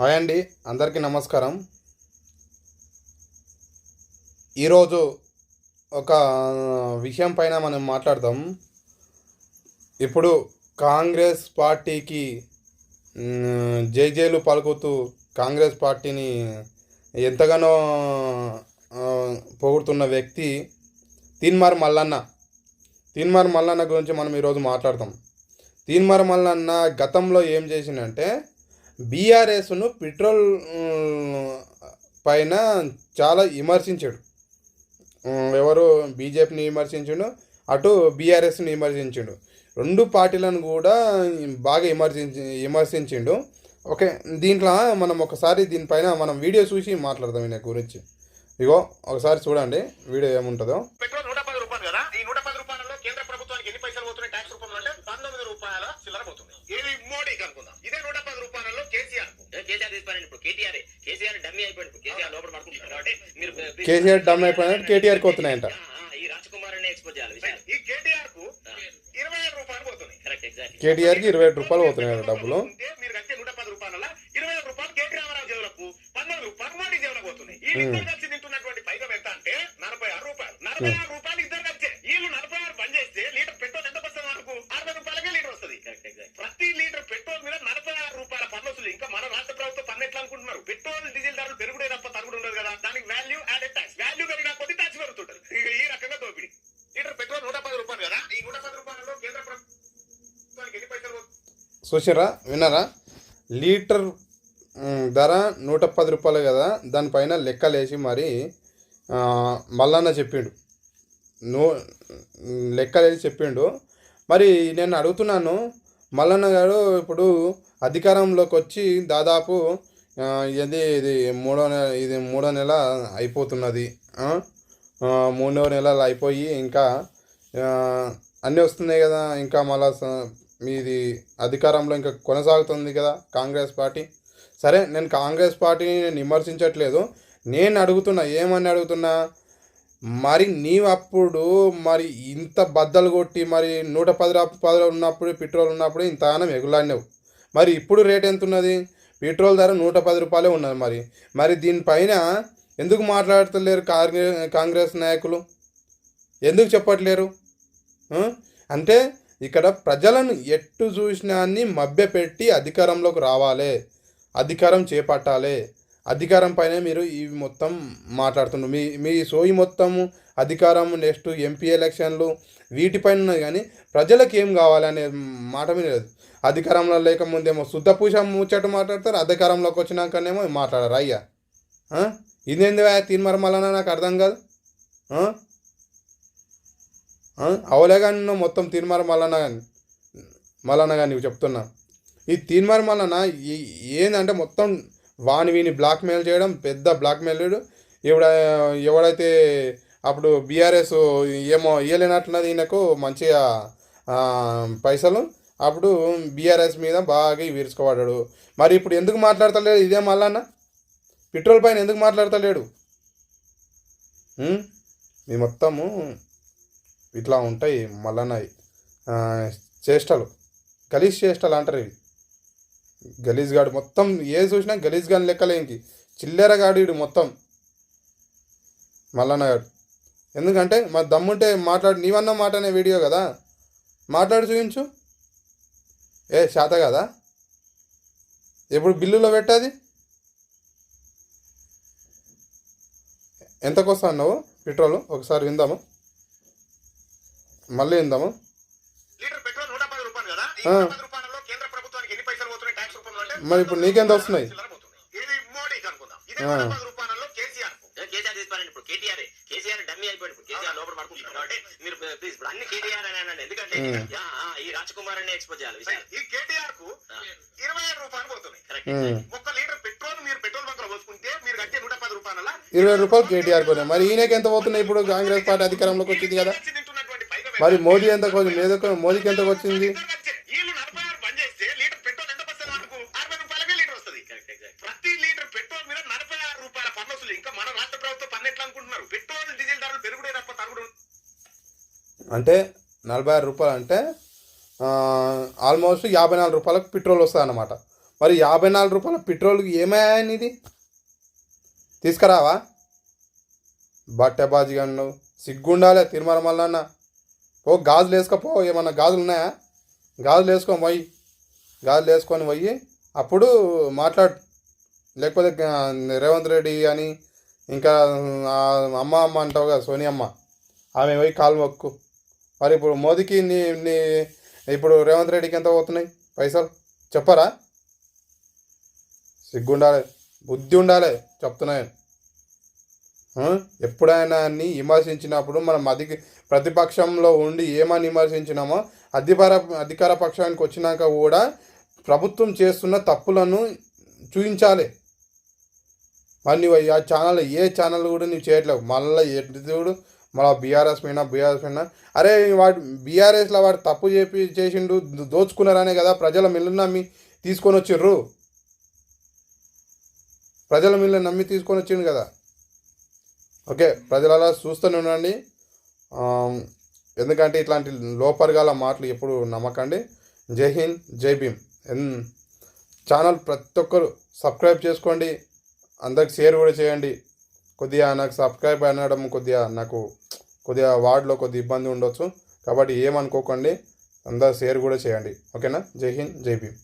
Hi అండి అందరికీ నమస్కారం. ఈరోజు ఒక విషయం పైన మనం మాట్లాడదాం. ఇప్పుడు కాంగ్రెస్ పార్టీకి జేజేలు పలుకుతూ కాంగ్రెస్ పార్టీని ఎంతగానో పొగుడుతున్న వ్యక్తి తీన్మార్ మల్లన్న. తీన్మార్ మల్లన్న గురించి మనం ఈరోజు మాట్లాడతాం. తీన్మార్ మల్లన్న గతంలో ఏం చేసిందంటే బీఆర్ఎస్ను పెట్రోల్ పైన చాలా విమర్శించాడు. ఎవరు? బీజేపీని విమర్శించాడు అటు బీఆర్ఎస్ని విమర్శించాడు. రెండు పార్టీలను కూడా బాగా విమర్శించి విమర్శించిండు. ఓకే దీంట్లో మనం ఒకసారి దీనిపైన మనం వీడియో చూసి మాట్లాడదాం ఈయన గురించి. ఇగో ఒకసారి చూడండి వీడియో ఏముంటుందో పెట్రోల్ నూట పది రూపాయలు కదా ఈ నూట పది రూపాయలలో కేంద్ర ప్రభుత్వానికి ఎన్ని పైసలు పోతున్నాయి ట్యాక్స్ రూపంలో అంటే పంతొమ్మిది రూపాయల చిల్లర పోతుంది ఇది మోడీకి అనుకుందాం ఇదే నూట పది రూపాయలలో కేసీఆర్కు. కేసీఆర్ తీసుకోండి ఇప్పుడు కేటీఆర్ కేసీఆర్ డమ్మీ అయిపోయింది కేసీఆర్ లోపల పడుకుంటున్నారు కాబట్టి మీరు కేసీఆర్ డమ్ అయిపోయినట్టు కేటీఆర్కి వస్తున్నాయంట. ఆ, ఆ, ఈ రాజకుమార్ అనే ఎక్స్పోజ్ చేయాలి ఈ కేటీఆర్కు ఇరవై ఏడు రూపాయలు పోతున్నాయి. కరెక్ట్ ఎగ్జాక్ట్ కేటీఆర్కి ఇరవై ఏడు రూపాయలు పోతున్నాయి డబ్బులు. మీరు కట్టే నూట పది రూపాయల ఇరవై ఏడు రూపాయలు కేటీ రామారావు జేబులకు పన్నెండు రూపాయలు మోడీ జేబులకు పోతున్నాయి. ఈ కలిసి తింటున్నటువంటి పైసలు ఎంత అంటే నలభై ఆరు రూపాయలు. నలభై ఆరు రూపాయలు ఇద్దరు కలిసే వీళ్ళు నలభై ఆరు బంద్ చేస్తే లీటర్ పెట్రోల్ ఎంత వస్తుంది మనకు అరవై రూపాయలకే లీటర్ వస్తుంది కరెక్ట్ ఎగ్జాక్ట్ ప్రతి లీటర్ పెట్రోల్ మీద నలభై ఆరు రూపాయల పన్ను వస్తుంది ఇంకా మన రాష్ట్ర ప్రభుత్వం పన్ను ఎట్లా అనుకుంటున్నారు పెట్రోల్ డీజిల్ ధరలు పెరుగుడే తప్ప తరుగుడు ఉండదు కదా దానికి వాల్యూ యాడెడ్ ట్యాక్స్ వాల్యూ పెరిగిన కొద్ది ట్యాక్స్ పెరుగుతుంటది ఇక ఈ రకంగా దోపిడి లీటర్ పెట్రోల్ నూట పది రూపాయలు కదా ఈ నూట పది రూపాయలలో కేంద్ర ప్రభుత్వానికి ఎన్ని పైసలు పోతుంది? చూసారా విన్నారా? లీటర్ ధర నూట పది రూపాయలు కదా. దానిపైన లెక్కలేసి మరి మల్లన్న చెప్పిండు. నూ లెక్కలేసి చెప్పిండు. మరి నేను అడుగుతున్నాను మల్లన్న గారు ఇప్పుడు అధికారంలోకి వచ్చి దాదాపు ఇది ఇది మూడో నెల ఇది మూడో నెల అయిపోతున్నది. మూడో నెలలు అయిపోయి ఇంకా అన్నీ వస్తున్నాయి కదా. ఇంకా మళ్ళా మీది అధికారంలో ఇంకా కొనసాగుతుంది కదా కాంగ్రెస్ పార్టీ. సరే నేను కాంగ్రెస్ పార్టీని నేను విమర్శించట్లేదు. నేను అడుగుతున్నా ఏమని అడుగుతున్నా? మరి నీవప్పుడు మరి ఇంత బద్దలు కొట్టి మరి నూట పది పది ఉన్నప్పుడు పెట్రోల్ ఉన్నప్పుడు ఇంతగానో ఎగులాడినావు. మరి ఇప్పుడు రేట్ ఎంత ఉన్నది పెట్రోల్ ధర నూట పది రూపాయలే ఉన్నది మరి. మరి దీనిపైన ఎందుకు మాట్లాడతలేరు కాంగ్రెస్ కాంగ్రెస్ నాయకులు? ఎందుకు చెప్పట్లేరు? అంటే ఇక్కడ ప్రజలను ఎట్టు చూసినాన్ని మభ్యపెట్టి అధికారంలోకి రావాలి అధికారం చేపట్టాలి. అధికారం పైన మీరు ఇవి మొత్తం మాట్లాడుతుండ్రు. మీ మీ సోయి మొత్తము అధికారం నెక్స్ట్ ఎంపీ ఎలక్షన్లు వీటిపైన ఉన్నది కానీ ప్రజలకు ఏం కావాలి అనే మాట మీద లేదు. అధికారంలో లేకముందేమో శుద్ధ పూజ ముచ్చట మాట్లాడతారు అధికారంలోకి వచ్చినాకనేమో మాట్లాడారు. అయ్యా ఇదేంది తీర్మారం నాకు అర్థం కాదు? అవలే కానీ నువ్వు మొత్తం తీర్మార మల్లన్న కానీ మల్లన్న కానీ నీకు చెప్తున్నా. ఈ తీర్మారం మల్లన్న ఏందంటే మొత్తం వాని వీని బ్లాక్మెయిల్ చేయడం పెద్ద బ్లాక్మెయిల్ ఎవడ ఎవడైతే అప్పుడు బీఆర్ఎస్ ఏమో ఇయ్యలేనట్లున్నది ఈయనకు మంచిగా పైసలు అప్పుడు బీఆర్ఎస్ మీద బాగా విరుచుకోబడ్డాడు మరి ఇప్పుడు ఎందుకు మాట్లాడతలేడు ఇదే మల్లన్న? పెట్రోల్ పైన ఎందుకు మాట్లాడతలేడు? ఇది మొత్తము ఇట్లా ఉంటాయి మళ్ళీ చేష్టలు. గలీజ్ చేష్టలు అంటారు ఇవి. గలీజ్ గాడు మొత్తం ఏ చూసినా గలీజ్ గాని లెక్కలే ఇంకి. చిల్లర మొత్తం. మల్లన్న గాడు. ఎందుకంటే మా దమ్ముంటే మాట్లాడు నీవన్న మాట అనే వీడియో కదా. మాట్లాడి చూపించు ఏ శాత కదా? ఎప్పుడు బిల్లులో పెట్టాది? ఎంతకు వస్తా అన్నావు పెట్రోల్? ఒకసారి విందాము. మళ్ళీ విందాము లీటర్ పెట్రోల్ నూట పది రూపాయలు కదా? ఈ ఆ. నూట పది రూపాయలలో కేంద్ర ప్రభుత్వానికి ఎన్ని పైసలు పోతున్నాయి? ట్యాక్స్ రూపంలో అంటే మరి ఇప్పుడు నీకెంత వస్తున్నాయి? ఈ రాజకుమార్ అనే ఎక్స్పోజ్ చేయాలి ఈ కేటీఆర్కు ఇరవై ఏడు రూపాయలు పోతున్నాయి. ఒక్క లీటర్ పెట్రోల్ మీరు పెట్రోల్ బంక్లో పోసుకుంటే మీరు కట్టే నూట పది రూపాయల ఇరవై రూపాయలు కేటీఆర్ కొనే మరి ఈయనకి ఎంత పోతున్నాయి ఇప్పుడు? కాంగ్రెస్ పార్టీ అధికారంలోకి వచ్చింది కదా. మరి మోదీ ఎంత మోదీకి ఎంత వచ్చింది? వీళ్ళు నలభై ఆరు బంద్ చేస్తే లీటర్ పెట్రోల్ ఎంత వస్తుంది మనకు? అరవై రూపాయలకే లీటర్ వస్తుంది. కరెక్ట్ ఎగ్జాక్ట్ ప్రతి లీటర్ పెట్రోల్ మీద నలభై ఆరు రూపాయల పన్ను వస్తుంది. ఇంకా మన రాష్ట్ర ప్రభుత్వం పన్ను ఎట్లా అనుకుంటున్నారు? పెట్రోల్ డీజిల్ ధరలు పెరుగుడే తప్ప తరుగుడు అంటే నలభై ఆరు రూపాయలు అంటే ఆల్మోస్ట్ యాభై నాలుగు రూపాయలకు పెట్రోల్ వస్తుంది అన్నమాట మరి యాభై నాలుగు రూపాయల పెట్రోల్కి ఏమయ్యా ఇది తీసుకురావా బట్టెబాజీ అన్నావు. సిగ్గుండాలే తిరుమల మల్లన్న. ఓ గాజులు వేసుకపో ఏమన్నా గాజులు ఉన్నాయా? గాజులు వేసుకొని పోయి గాజులు వేసుకొని పోయి అప్పుడు మాట్లాడు. లేకపోతే రేవంత్ రెడ్డి అని ఇంకా అమ్మ అమ్మ అంటావు కదా సోనియమ్మ. ఆమె పోయి కాలు మొక్కు. మరి ఇప్పుడు మోదీకి నీ నీ ఇప్పుడు రేవంత్ రెడ్డికి ఎంత పోతున్నాయి పైసలు? చెప్పరా? సిగ్గుండాలి. బుద్ధి ఉండాలి చెప్తున్నాను ఎప్పుడైనా అన్ని విమర్శించినప్పుడు మనం అధిక ప్రతిపక్షంలో ఉండి ఏమని విమర్శించినామో అధికార అధికార పక్షానికి వచ్చినాక కూడా ప్రభుత్వం చేస్తున్న తప్పులను చూపించాలి మరి నువ్వు ఆ ఛానల్ ఏ ఛానల్ కూడా నువ్వు చేయట్లేవు. మళ్ళీ ఎటు చూడు మళ్ళీ బీఆర్ఎస్ పైన బీఆర్ఎస్ పైన అరే వాడు బీఆర్ఎస్లో వాడు తప్పు చేపి చేసిండు దోచుకున్నారనే కదా ప్రజల మిల్లు నమ్మి తీసుకొని వచ్చిర్రు. ప్రజల మిల్లు నమ్మి తీసుకొని వచ్చిండు కదా. ఓకే ప్రజలలో చూస్తూనే ఉండండి. ఎందుకంటే ఇట్లాంటి లోపరగాల మాటలు ఎప్పుడు నమ్మకండి. జై హింద్ జై భీమ్. ఎన్ ఛానల్ ప్రతి ఒక్కరు సబ్స్క్రైబ్ చేసుకోండి. అందరికి షేర్ కూడా చేయండి. కొద్దిగా నాకు సబ్స్క్రైబ్ అనడం కొద్దిగా నాకు కొద్దిగా వార్డులో కొద్దిగా ఇబ్బంది ఉండొచ్చు. కాబట్టి ఏమనుకోకండి. అందరు షేర్ కూడా చేయండి. ఓకేనా? జై హింద్ జై భీమ్.